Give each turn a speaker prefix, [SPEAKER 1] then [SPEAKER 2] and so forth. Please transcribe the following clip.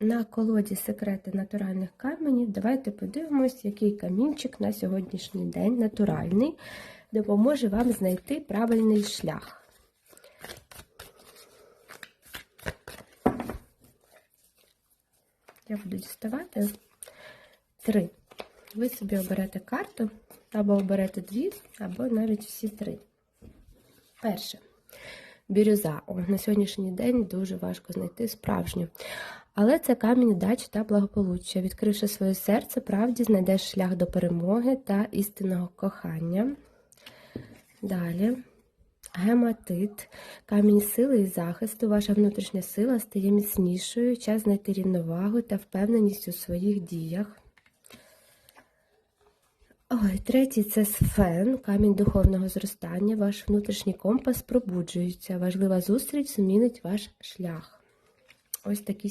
[SPEAKER 1] на колоді секрети натуральних каменів. Давайте подивимось, який камінчик на сьогоднішній день натуральний допоможе вам знайти правильний шлях. Я буду діставати три. Ви собі оберете карту, або оберете дві, або навіть всі три. Перше. Бірюза. О, на сьогоднішній день дуже важко знайти справжню. Але це камінь удачі та благополуччя. Відкривши своє серце, правді знайдеш шлях до перемоги та істинного кохання. Далі. Гематит, камінь сили і захисту, ваша внутрішня сила стає міцнішою, час знайти рівновагу та впевненість у своїх діях. Ой, третій це сфен, камінь духовного зростання. Ваш внутрішній компас пробуджується. Важлива зустріч змінить ваш шлях. Ось такі